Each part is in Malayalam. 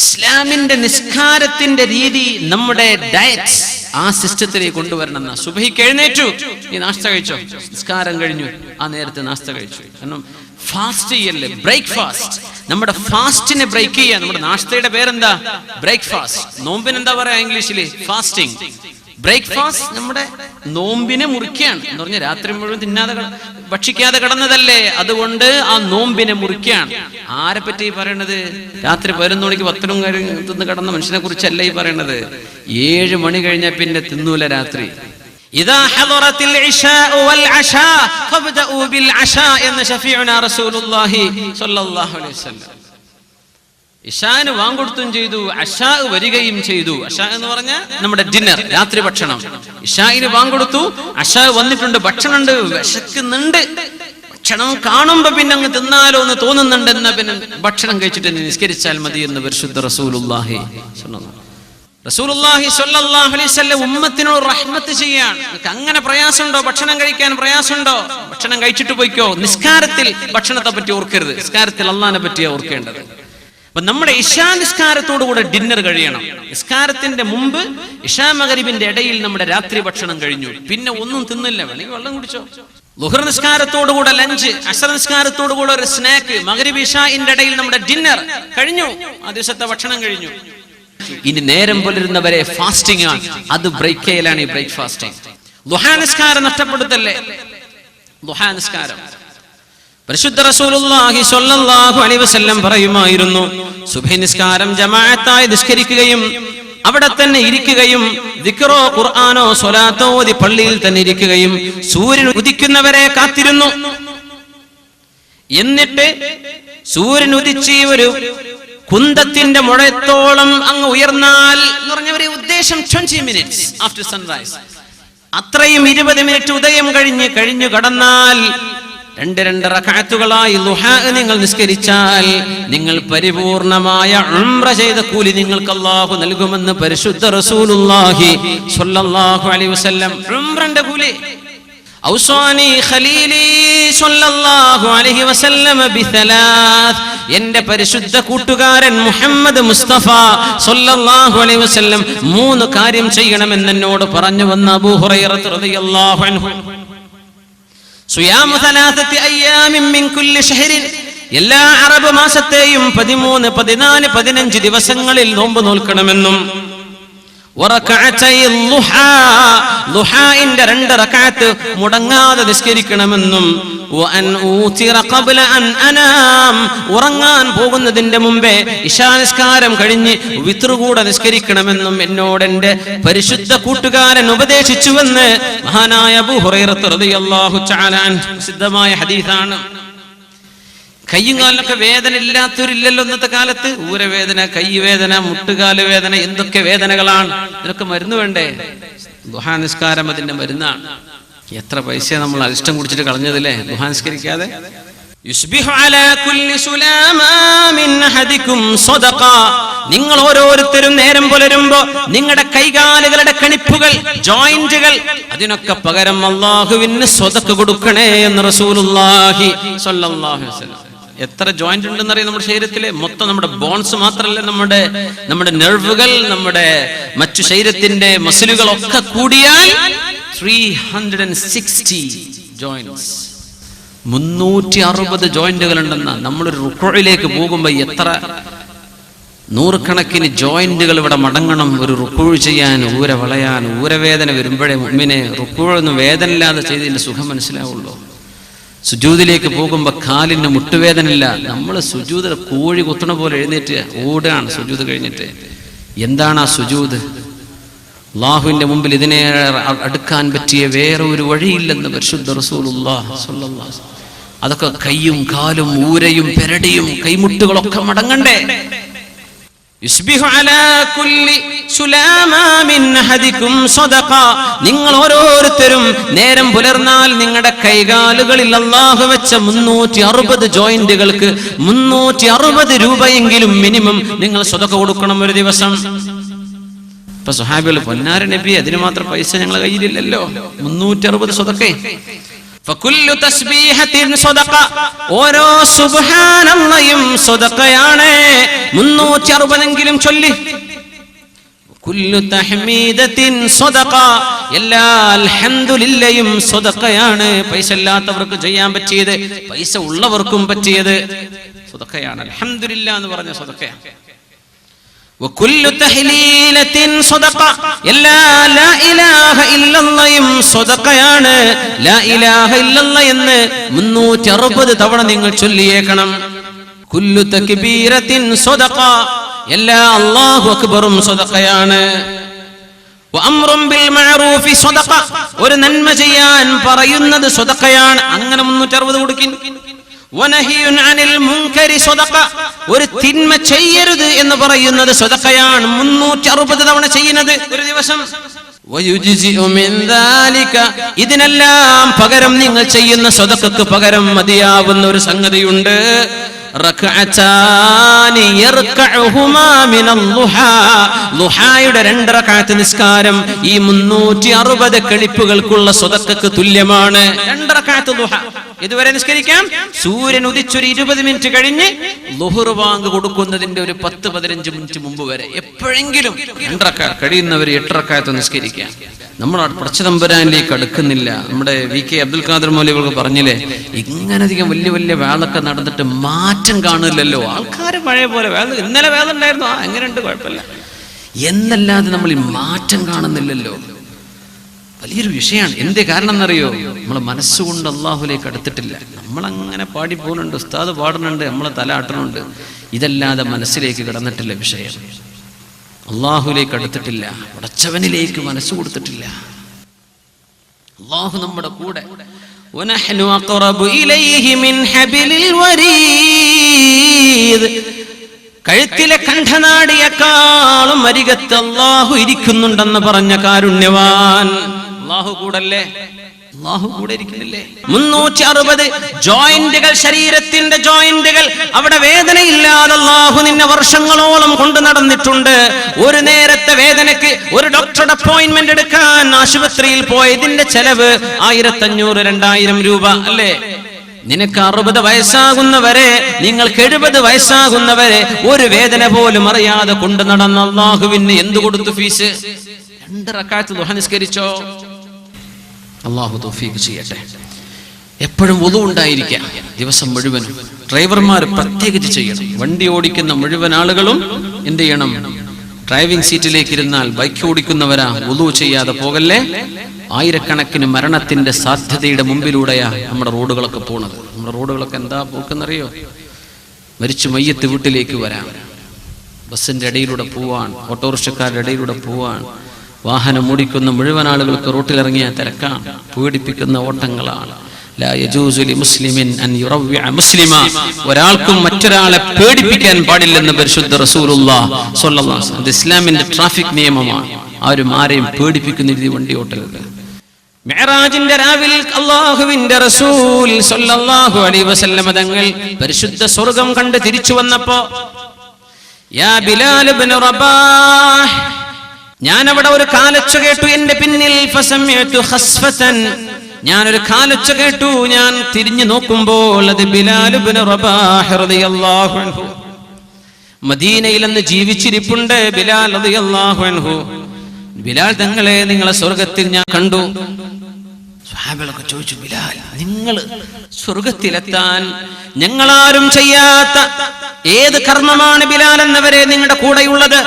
ഇസ്ലാമിന്റെ നിസ്കാരത്തിന്റെ രീതി നമ്മുടെ ഡയറ്റ് ആ സിസ്റ്റത്തിലേക്ക് കൊണ്ടുവരണം എന്നാ സുബഹിക്ക് എഴുന്നേറ്റു. ഈ നാസ്ത കഴിച്ചോ? നിസ്കാരം കഴിഞ്ഞു. ആ നേരത്തെ നാസ്ത കഴിച്ചു. കാരണം ഫാസ്റ്റ് ചെയ്യല്ലേ? ബ്രേക്ക്ഫാസ്റ്റ് നമ്മുടെ ഫാസ്റ്റിനെ ബ്രേക്ക് ചെയ്യാൻ നമ്മുടെ നാസ്തയുടെ പേരെന്താ? ബ്രേക്ക്ഫാസ്റ്റ് നോമ്പിന് എന്താ പറയാ ഇംഗ്ലീഷിൽ? ഫാസ്റ്റിംഗ് ബ്രേക്ക്ഫാസ്റ്റ് നമ്മുടെ നോമ്പിനെ മുറിക്കുകയാണ്. എന്ന് പറഞ്ഞ രാത്രി മുഴുവൻ തിന്നാതെ ഭക്ഷിക്കാതെ കിടന്നതല്ലേ? അതുകൊണ്ട് ആ നോമ്പിനെ മുറിക്കുകയാണ്. ആരെ പറ്റി പറയണത്? രാത്രി പതിനൊന്ന് മണിക്ക് പത്തിനും തിന്ന് കിടന്ന മനുഷ്യനെ കുറിച്ചല്ല ഈ പറയണത്? ഏഴ് മണി കഴിഞ്ഞാൽ പിന്നെ തിന്നൂല രാത്രി. ഇതാ എന്ന് ഷഫീഉനാ റസൂലുള്ളാഹി സ്വല്ലല്ലാഹു അലൈഹി വസല്ലം ഇഷാന് വാങ്കൊടുത്തും ചെയ്തു അഷാ വരികയും ചെയ്തു. അഷാ എന്ന് പറഞ്ഞ നമ്മുടെ ഡിന്നർ രാത്രി ഭക്ഷണം. ഇഷായിന് വാങ്കൊടുത്തു അഷാ വന്നിട്ടുണ്ട് ഭക്ഷണമുണ്ട് വിശക്കുന്നുണ്ട്. ഭക്ഷണം കാണുമ്പോ പിന്നെ അങ്ങ് തിന്നാലോ എന്ന് തോന്നുന്നുണ്ട് എന്നാ പിന്നെ ഭക്ഷണം കഴിച്ചിട്ട് നിസ്കരിച്ചാൽ മതി എന്ന് പരിശുദ്ധ സ്വല്ലല്ലാഹു അലൈഹി വസല്ലം റഹ്മത്ത് അങ്ങനെ പ്രയാസമുണ്ടോ? ഭക്ഷണം കഴിക്കാൻ പ്രയാസമുണ്ടോ? ഭക്ഷണം കഴിച്ചിട്ട് പോയിക്കോ? നിസ്കാരത്തിൽ ഭക്ഷണത്തെ പറ്റി ഓർക്കരുത്. നിസ്കാരത്തിൽ അള്ളാഹിനെ പറ്റിയാ ഓർക്കേണ്ടത്. അപ്പൊ നമ്മുടെ ഇഷാ നിസ്കാരത്തോടു കൂടെ ഡിന്നർ കഴിയണം. നിസ്കാരത്തിന്റെ മുമ്പ് ഇഷാ മകരിബിന്റെ ഇടയിൽ നമ്മുടെ രാത്രി ഭക്ഷണം കഴിഞ്ഞു. പിന്നെ ഒന്നും തിന്നില്ല. വേണമെങ്കിൽ വെള്ളം കുടിച്ചോ. ലുഹർ നിസ്കാരത്തോടു കൂടെ ലഞ്ച് അസർ നിസ്കാരത്തോടു കൂടെ ഒരു സ്നാക്ക് മകരിബ് ഇഷാന്റെ ഇടയിൽ നമ്മുടെ ഡിന്നർ കഴിഞ്ഞു. ആ ദിവസത്തെ ഭക്ഷണം കഴിഞ്ഞു. ഇനി നേരം പുലരുന്നവരെ ഫാസ്റ്റിംഗ് ആണ്. അത് ബ്രേക്ക് ചെയ്യലാണ് ഈ ബ്രേക്ക് ഫാസ്റ്റിംഗ് ദുഹാ നിസ്കാരം നഷ്ടപ്പെടുത്തല്ലേ? ദുഹാ നിസ്കാരം. പരിശുദ്ധ റസൂലുള്ളാഹി സ്വല്ലല്ലാഹു അലൈഹി വസല്ലം പറയുമായിരുന്നു സുബഹി നിസ്കാരം ജമാഅത്തായി നിസ്കരിക്കുകയും അവിടെ തന്നെ ഇരിക്കുകയും ദിക്റോ ഖുർആനോ സ്വലാത്തോ ഓതി പള്ളിയിൽ തന്നെ ഇരിക്കുകയും സൂര്യൻ ഉദിക്കുന്നവരെ കാത്തിരുന്നു. എന്നിട്ട് സൂര്യൻ ഉദിച്ച് ഒരു കുന്തത്തിന്റെ മുഴത്തോളം അങ്ങ് ഉയർന്നാൽ എന്ന് പറഞ്ഞവരെ ഉദ്ദേശം ട്വന്റി മിനിറ്റ്സ് ആഫ്റ്റർ സൺറൈസ് അത്രയും ഇരുപത് മിനിറ്റ് ഉദയം കഴിഞ്ഞ് കഴിഞ്ഞു കടന്നാൽ രണ്ട് രണ്ട് റക്അത്തുകളായി ലുഹാ നിങ്ങൾ നിസ്കരിച്ചാൽ നിങ്ങൾ പരിപൂർണമായ ഉംറ ചെയ്ത കൂലി നിങ്ങൾക്ക് അള്ളാഹു നൽകുമെന്ന് പരിശുദ്ധ റസൂലുള്ളാഹി സ്വല്ലല്ലാഹു അലൈഹി വസല്ലം. ഉംറന്റെ കൂലി. ഔസാനി ഖലീലി സ്വല്ലല്ലാഹു അലൈഹി വസല്ലം ബിസലാത്ത് എന്റെ പരിശുദ്ധ കൂട്ടുകാരൻ മുഹമ്മദ് മുസ്തഫ സ്വല്ലല്ലാഹു അലൈഹി വസല്ലം മൂന്ന് കാര്യം ചെയ്യണമെന്ന് എന്നോട് പറഞ്ഞു വന്ന അബൂ ഹുറൈറ റളിയല്ലാഹു അൻഹു. എല്ലാ അറബ് മാസത്തെയും പതിമൂന്ന് പതിനാല് പതിനഞ്ച് ദിവസങ്ങളിൽ നോമ്പ് നോൽക്കണമെന്നും രണ്ട് റക്അത്ത് മുടങ്ങാതെ നിസ്കരിക്കണമെന്നും ഉറങ്ങാൻ പോകുന്നതിന്റെ മുമ്പേ ഇശാ നിസ്കാരം കഴിഞ്ഞ് വിത്രുകൂടെ കൂടെ നിസ്കരിക്കണമെന്നും എന്നോട് എന്റെ പരിശുദ്ധ കൂട്ടുകാരൻ ഉപദേശിച്ചുവെന്ന് മഹാനായ അബൂ ഹുറൈറത്ത് റളിയല്ലാഹു തആല അൻഹു സിദ്ധമായ ഹദീസാണ്. കയ്യും കാലിനൊക്കെ വേദന ഇല്ലാത്തവരില്ലല്ലോ ഇന്നത്തെ കാലത്ത്? ഊരവേദന കൈവേദന മുട്ടുകാൽ വേദന എന്തൊക്കെ വേദനകളാണ്? ഇതിനൊക്കെ മരുന്ന് വേണ്ടേ? ദുഹാനിസ്കാരം അതിന്റെ മരുന്നാണ്. എത്ര പൈസ നമ്മൾ അരിഷ്ടം കുടിച്ചിട്ട് കളഞ്ഞതില്ലേ? ദുഹാനിസ്കരിക്കാതെ. നിങ്ങൾ ഓരോരുത്തരും നേരം പുലരുമ്പോ നിങ്ങളുടെ കൈകാലുകളുടെ കണിപ്പുകൾ ജോയിന്റുകൾ അതിനൊക്കെ പകരം അള്ളാഹുവിന് സ്വതക്ക് കൊടുക്കണേ എന്ന് റസൂലുള്ളാഹി സല്ലല്ലാഹു അലൈഹി വസല്ലം. എത്ര ജോയിന്റ് ഉണ്ടെന്ന് അറിയാം നമ്മുടെ ശരീരത്തിലെ? മൊത്തം നമ്മുടെ ബോൺസ് മാത്രമല്ല നമ്മുടെ നമ്മുടെ നെർവുകൾ നമ്മുടെ മറ്റു ശരീരത്തിന്റെ മസിലുകൾ ഒക്കെ കൂടിയാൽ three hundred and sixty joints മുന്നൂറ്റി അറുപത് ജോയിന്റുകൾ ഉണ്ടെന്ന നമ്മളൊരു റുക്കോയിലേക്ക് പോകുമ്പോൾ എത്ര? നൂറുകണക്കിന് ജോയിന്റുകൾ ഇവിടെ മടങ്ങണം. ഒരു റുക്കോഴ് ചെയ്യാൻ ഊര വളയാൻ ഊരവേദന വരുമ്പോഴേ മുമ്പിനെ റുക്കോഴൊന്നും വേദനയില്ലാതെ ചെയ്തതിന്റെ സുഖം മനസ്സിലാവുള്ളൂ. സുജൂതിലേക്ക് പോകുമ്പോൾ കാലിന് മുട്ടുവേദനയില്ല. നമ്മൾ സുജൂത് കോഴി കുത്തണ പോലെ എഴുന്നേറ്റ് ഓടാണ് സുജൂത് കഴിഞ്ഞിട്ട്. എന്താണ് ആ സുജൂത്? ലാഹുവിന്റെ മുമ്പിൽ ഇതിനെ അടുക്കാൻ പറ്റിയ വേറെ ഒരു വഴിയില്ലെന്ന് പരിശുദ്ധ സ്വല്ലല്ലാഹു അതൊക്കെ കൈയും കാലും ഊരയും പെരടിയും കൈമുട്ടുകളൊക്കെ മടങ്ങണ്ടേ? നിങ്ങൾ ഓരോരുത്തരും നേരം പുലർന്നാൽ നിങ്ങളുടെ കൈകാലുകളിൽ അള്ളാഹു വെച്ച മുന്നൂറ്റി അറുപത് ജോയിന്റുകൾക്ക് മുന്നൂറ്റി അറുപത് രൂപയെങ്കിലും മിനിമം നിങ്ങൾ സ്വതക്ക കൊടുക്കണം ഒരു ദിവസം. ഇപ്പൊ സുഹാബികൾ പൊന്നാര നബി അതിന് മാത്രം പൈസ ഞങ്ങളെ കയ്യിലില്ലല്ലോ. മുന്നൂറ്റി അറുപത് സ്വതക്കേ. ഓരോ സുബ്ഹാനല്ലയും സദഖയാണ് 360 എങ്കിലും ചൊല്ലി എല്ലാ അൽഹംദുലില്ലയും സദഖയാണ് പൈസ ഇല്ലാത്തവർക്ക് ചെയ്യാൻ പറ്റിയത്. പൈസ ഉള്ളവർക്കും പറ്റിയത് സ്വതക്കയാണ് അൽഹംദുലില്ല എന്ന് പറഞ്ഞ സ്വദഖയാണ്. എല്ലാ ലാ ഇലാഹ ലാ ഇലാഹ എന്ന് 360 തവണ നിങ്ങൾ ചൊല്ലിയേക്കണം. കുല്ലു തക്ബീരത്തിൻ സ്വതക്ക എല്ലാ അല്ലാഹു അക്ബറും സ്വതക്കയാണ് ഒരു നന്മ ചെയ്യാൻ പറയുന്നത് സ്വതക്കയാണ് അങ്ങനെ 360 കൊടുക്കിൻ. വനഹിയുൻ അനിൽ മുൻകരി സ്വദഖ ഒരു തിന്മ ചെയ്യരുത് എന്ന് പറയുന്നത് സ്വതക്കയാണ് മുന്നൂറ്റി അറുപത് തവണ ചെയ്യുന്നത്. ഒരു ദിവസം. ഇതിനെല്ലാം പകരം നിങ്ങൾ ചെയ്യുന്ന സ്വതക്കു പകരം മതിയാവുന്ന ഒരു സംഗതിയുണ്ട്. ളുഹായുടെ രണ്ട് നിസ്കാരം ഈ 360 കളിപ്പുകൾക്കുള്ള സ്വതക്കു തുല്യമാണ്. രണ്ട് റക്അത്ത് ളുഹ ഇതുവരെ നിസ്കരിക്കാം. സൂര്യൻ ഉദിച്ചൊരു ഇരുപത് മിനിറ്റ് കഴിഞ്ഞ് ലുഹുർ ബാങ്ക് കൊടുക്കുന്നതിന്റെ ഒരു പത്ത് പതിനഞ്ച് മിനിറ്റ് മുമ്പ് വരെ എപ്പോഴെങ്കിലും രണ്ടറക്ക കഴിയുന്നവർ എട്ടറക്കായത്ത് നിസ്കരിക്കാം. നമ്മൾ പടച്ചതമ്പുരാനിലേക്ക് അടുക്കുന്നില്ല. നമ്മുടെ വി കെ അബ്ദുൽ ഖാദർ മൗലികൾക്ക് പറഞ്ഞില്ലേ ഇങ്ങനധികം വലിയ വലിയ വേളൊക്കെ നടന്നിട്ട് മാറ്റം കാണില്ലല്ലോ ആൾക്കാർ പഴയ പോലെ വേള ഇന്നലെ വേള ഉണ്ടായിരുന്നു. ആ എങ്ങനെയുണ്ട് കുഴപ്പമില്ല. എന്നല്ലാതെ നമ്മൾ ഈ മാറ്റം കാണുന്നില്ലല്ലോ. വലിയൊരു വിഷയമാണ്. എന്ത് കാരണം എന്നറിയോ നമ്മൾ മനസ്സുകൊണ്ട് അള്ളാഹുലേക്ക് അടുത്തിട്ടില്ല. നമ്മളങ്ങനെ പാടി പോകുന്നുണ്ട് ഉസ്താദ് പാടുന്നുണ്ട്. നമ്മളെ തല ആട്ടണുണ്ട് ഇതല്ലാതെ മനസ്സിലേക്ക് കിടന്നിട്ടില്ല വിഷയം. അള്ളാഹുലേക്ക് അടുത്തിട്ടില്ല. ഉടച്ചവനിലേക്ക് മനസ്സ് കൊടുത്തിട്ടില്ല. അള്ളാഹു നമ്മുടെ കൂടെ. കഴുത്തിലെ കണ്ഠനാടിയേക്കാളും അരികത്ത് അള്ളാഹു ഇരിക്കുന്നുണ്ടെന്ന് പറഞ്ഞ കാരുണ്യവാൻ. അള്ളാഹു കൂടല്ലേ? അള്ളാഹു കൂടെ ഇരിക്കുന്നില്ലേ? മുന്നൂറ്റി അറുപത് ജോയിന്റുകൾ ശരീരത്തിന്റെ ജോയിന്റുകൾ അവിടെ വേദനയില്ലാതെ അള്ളാഹു നിന്നെ വർഷങ്ങളോളം കൊണ്ടു നടന്നിട്ടുണ്ട്. ഒരു നേരത്തെ വേദനയ്ക്ക് ഒരു ഡോക്ടറുടെ അപ്പോയിന്റ്മെന്റ് എടുക്കാൻ ആശുപത്രിയിൽ പോയതിന്റെ ചെലവ് ആയിരത്തഞ്ഞൂറ് രണ്ടായിരം രൂപ അല്ലേ? നിനക്ക് അറുപത് വയസ്സാകുന്നവരെ നിങ്ങൾക്ക് എഴുപത് വയസ്സാകുന്നവരെ ഒരു വേദന പോലും അറിയാതെ കൊണ്ടു നടന്ന അള്ളാഹുവിന് എന്ത് കൊടുത്തു ഫീസ്? രണ്ട് ദുഹ നിസ്കരിച്ചോ? അള്ളാഹു തോഫീക്ക് ചെയ്യട്ടെ. എപ്പോഴും ഒതു ഉണ്ടായിരിക്കാം. ദിവസം മുഴുവനും. ഡ്രൈവർമാർ പ്രത്യേകിച്ച് ചെയ്യണം. വണ്ടി ഓടിക്കുന്ന മുഴുവൻ ആളുകളും എന്ത് ചെയ്യണം? ഡ്രൈവിംഗ് സീറ്റിലേക്ക് ഇരുന്നാൽ ബൈക്ക് ഓടിക്കുന്നവരാ ഒതു ചെയ്യാതെ പോകല്ലേ? ആയിരക്കണക്കിന് മരണത്തിന്റെ സാധ്യതയുടെ മുമ്പിലൂടെയാ നമ്മുടെ റോഡുകളൊക്കെ പോണത്. നമ്മുടെ റോഡുകളൊക്കെ എന്താ പോക്കെന്നറിയോ? മരിച്ചു മയ്യത്ത് വീട്ടിലേക്ക് വരാം. ബസ്സിന്റെ ഇടയിലൂടെ പോവാൻ ഓട്ടോറിക്ഷക്കാരുടെ ഇടയിലൂടെ പോവാൻ വാഹനം ഓടിക്കുന്ന മുഴുവൻ ആളുകൾക്ക് റോട്ടിലിറങ്ങിയ തിരക്കാണ് പീഡിപ്പിക്കുന്ന ഓട്ടങ്ങളാണ്. ഒരാൾക്കും മറ്റൊരാളെ പേടിപ്പിക്കാൻ പാടില്ലെന്ന് പരിശുദ്ധ അലൈഹി വസല്ലം. ഇസ്ലാമിന്റെ ട്രാഫിക് നിയമമാണ് ആരും ആരെയും പേടിപ്പിക്കുന്ന രീതി വണ്ടി ഓട്ടരുത് മെഹറാജിന്റെ രാവിൽ അള്ളാഹുവിന്റെ റസൂൽ സല്ലല്ലാഹു അലൈഹി വസല്ലം തങ്ങൾ പരിശുദ്ധ സ്വർഗം കണ്ട് തിരിച്ചു വന്നപ്പോ യാ ബിലാൽ ഇബ്നു റബാഹ് ഞാൻ അവിടെ ഒരു കാലച്ചു കേട്ടു എന്റെ പിന്നിൽ. ഞാൻ ഞാനൊരു കാലച്ച കേട്ടു. ഞാൻ തിരിഞ്ഞു നോക്കുമ്പോൾ അത് അൻഹു. മദീനയിൽ അന്ന് ജീവിച്ചിരിപ്പുണ്ട് ബിലാൽ അൻഹു. ബിലാൽ തങ്ങളെ നിങ്ങളെ സ്വർഗത്തിൽ ഞാൻ കണ്ടു. സ്വഹാബികളൊക്കെ ചോദിച്ചു ബിലാൽ നിങ്ങൾ സ്വർഗത്തിലെത്താൻ ഞങ്ങളാരും ചെയ്യാത്ത ഏത് കർമ്മമാണ് ബിലാൽ എന്നവരെ നിങ്ങളുടെ കൂടെയുള്ളത്?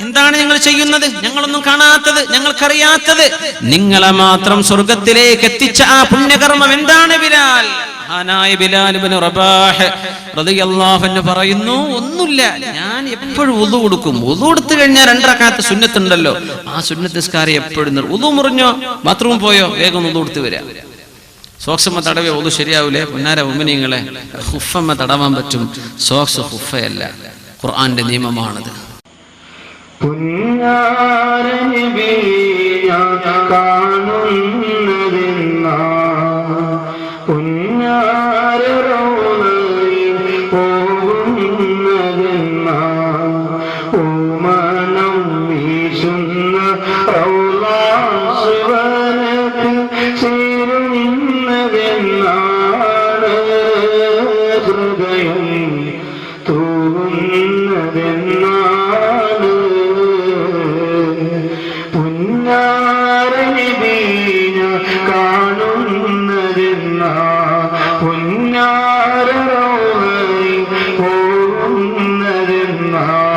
എന്താണ് നിങ്ങൾ ചെയ്യുന്നത്? ഞങ്ങളൊന്നും കാണാത്തത് ഞങ്ങൾക്കറിയാത്തത്. നിങ്ങളെ മാത്രം സ്വർഗത്തിലേക്ക് എത്തിച്ച ആ പുണ്യകർമ്മം എന്താണ് ബിലാൽ? മഹാനായ പറയുന്നു ഒന്നുമില്ല ഞാൻ എപ്പോഴും ഉതു കൊടുക്കും. ഉതു കൊടുത്തു കഴിഞ്ഞാൽ രണ്ടരക്കാത്ത സുന്നത്തുണ്ടല്ലോ. ആ സുന്നത്ത് നിസ്കാരം എപ്പോഴും ഉതു മുറിഞ്ഞോ ബാത്റൂം പോയോ വേഗം ഉതു കൊടുത്തു വരാം. സോക്സമ്മ തടവേ ഒതു ശരിയാവൂലേ? പൊന്നാര ഉമ്മനിങ്ങളെ? ഹുഫമ്മ തടവാൻ പറ്റും. സോക്സ് ഹുഫയല്ല. ഖുർആന്റെ നിയമമാണത്. കുഞ്ഞാരനബി النهار